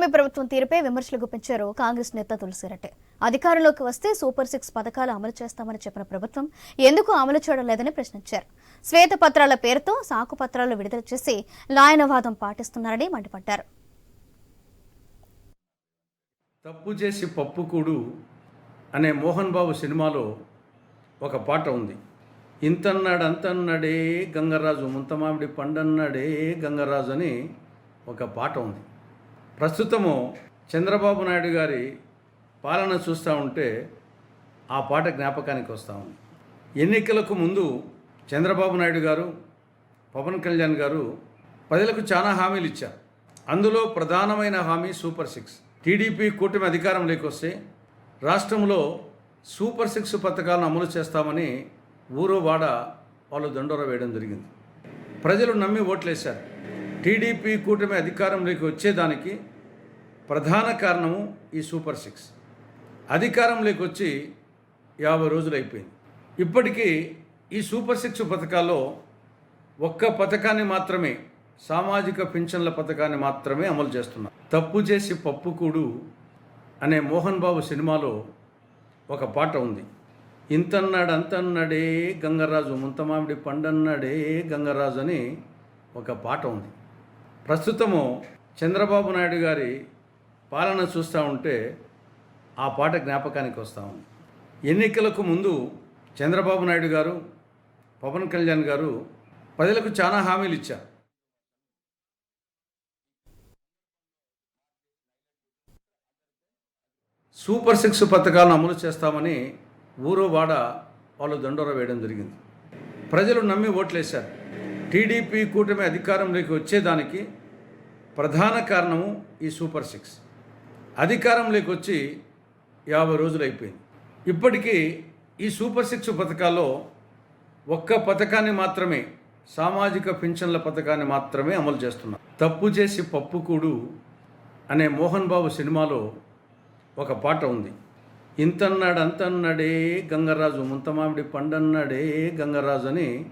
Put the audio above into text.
కూటమి ప్రభుత్వం తీరుపై విమర్శలు గుప్పించారు కాంగ్రెస్ నేత తులసిరెడ్డి. అధికారంలోకి వస్తే సూపర్ సిక్స్ పథకాలు అమలు చేస్తామని చెప్పిన ప్రభుత్వం ఎందుకు అమలు చేయడం లేదని ప్రశ్నించారు. శ్వేతపత్రాల పేరుతో సాకు పత్రాలు విడుదల చేసి లాయనవాదం పాటిస్తున్నారని మండిపడ్డారు. తప్పు చేసి పప్పుకూడు అనే మోహన్ బాబు సినిమాలో ఒక పాట ఉంది. ఇంతన్నాడు అంతన్నాడే గంగరాజు ముంతమామిడి పండన్నాడే గంగరాజు అని ఒక పాట ఉంది. ప్రస్తుతము చంద్రబాబు నాయుడు గారి పాలన చూస్తూ ఉంటే ఆ పాట జ్ఞాపకానికి వస్తూ ఉంది. ఎన్నికలకు ముందు చంద్రబాబు నాయుడు గారు పవన్ కళ్యాణ్ గారు ప్రజలకు చాలా హామీలు ఇచ్చారు. అందులో ప్రధానమైన హామీ సూపర్ సిక్స్. టీడీపీ కూటమి అధికారంలోకి వస్తే రాష్ట్రంలో సూపర్ సిక్స్ పథకాలను అమలు చేస్తామని ఊరు వాడ వాళ్ళు దండోర వేయడం జరిగింది. ప్రజలు నమ్మి ఓట్లేశారు. టీడీపీ కూటమి అధికారంలోకి వచ్చేదానికి ప్రధాన కారణము ఈ సూపర్ సిక్స్. అధికారంలోకి వచ్చి యాభై రోజులు అయిపోయింది. ఇప్పటికీ ఈ సూపర్ సిక్స్ పథకాల్లో ఒక్క పథకాన్ని మాత్రమే సామాజిక పింఛన్ల పథకాన్ని మాత్రమే అమలు చేస్తున్నారు. తప్పు చేసి పప్పుకూడు అనే మోహన్ బాబు సినిమాలో ఒక పాట ఉంది. ఇంతన్నాడు అంతన్నాడే గంగరాజు ముంతమామిడి పండన్నాడే గంగరాజు అని ఒక పాట ఉంది. ప్రస్తుతము చంద్రబాబు నాయుడు గారి పాలన చూస్తూ ఉంటే ఆ పాట జ్ఞాపకానికి వస్తూ ఉంది. ఎన్నికలకు ముందు చంద్రబాబు నాయుడు గారు పవన్ కళ్యాణ్ గారు ప్రజలకు చాలా హామీలు ఇచ్చారు. సూపర్ సిక్స్ పథకాలను అమలు చేస్తామని ఊరు వాడ వాళ్ళు దండోర వేయడం జరిగింది. ప్రజలు నమ్మి ఓట్లేశారు. టీడీపీ కూటమి అధికారంలోకి వచ్చేదానికి ప్రధాన కారణము ఈ సూపర్ సిక్స్. అధికారంలోకి వచ్చి యాభై రోజులు అయిపోయింది. ఇప్పటికీ ఈ సూపర్ సిక్స్ పథకాల్లో ఒక్క పథకాన్ని మాత్రమే సామాజిక పింఛన్ల పథకాన్ని మాత్రమే అమలు చేస్తున్నారు తప్పు చేసి పప్పుకూడు అనే మోహన్ బాబు సినిమాలో ఒక పాట ఉంది. ఇంతన్నాడు అంతన్నాడే గంగరాజు ముంతమామిడి పండన్నాడే గంగరాజు అని